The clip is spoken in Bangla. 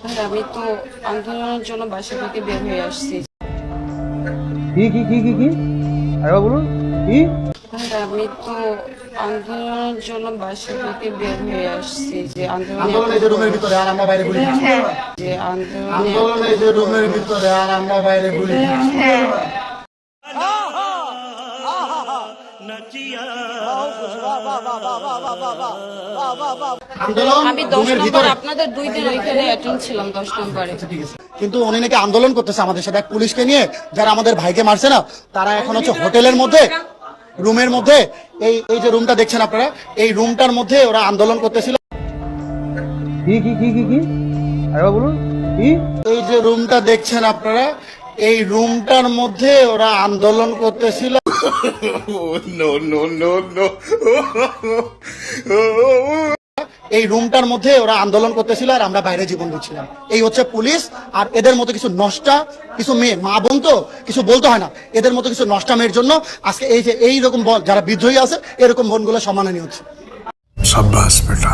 আমি তো আন্দোলনের জন্য বাসা থেকে বের হয়ে আসছি। কি কি কি কি কি? আরেকবার বলুন কি? আমি তো আন্দোলনের জন্য বাসা থেকে বের হয়ে আসছি যে আন্দোলনে রুমের ভিতরে আর আমরা বাইরে বলি যে আন্দোলনে রুমের ভিতরে আর আমরা বাইরে ঘুরি আন্দোলন আমি দশ নম্বর আপনাদের দুই দিন ওইখানে অ্যাটেন্ড ছিলাম দশ নম্বরে। কিন্তু উনি নাকি আন্দোলন করতেছে আমাদের সাথে। এক পুলিশকে নিয়ে যারা আমাদের ভাইকে মারছে না তারা এখন হচ্ছে হোটেলের মধ্যে রুমের মধ্যে এই এই যে রুমটা দেখছেন আপনারা এই রুমটার মধ্যে ওরা আন্দোলন করতেছিল। কি কি কি কি কি? বলুন এই যে রুমটা দেখছেন আপনারা এই রুমটার মধ্যে ওরা আন্দোলন করতেছিল। এই রুমটার মধ্যে ওরা আন্দোলন করতেছিল আর আমরা বাইরে জীবন দিচ্ছিলাম। এই হচ্ছে পুলিশ আর এদের মতো কিছু নষ্টা কিছু মেয়ে মা বোন তো কিছু বলতে হয় না। এদের মতো কিছু নষ্টা মেয়ের জন্য আজকে এই যে এইরকম যারা বিদ্রোহী আছে এরকম বোনগুলো সম্মাননীয় হচ্ছে। সাব্বাস বেটা।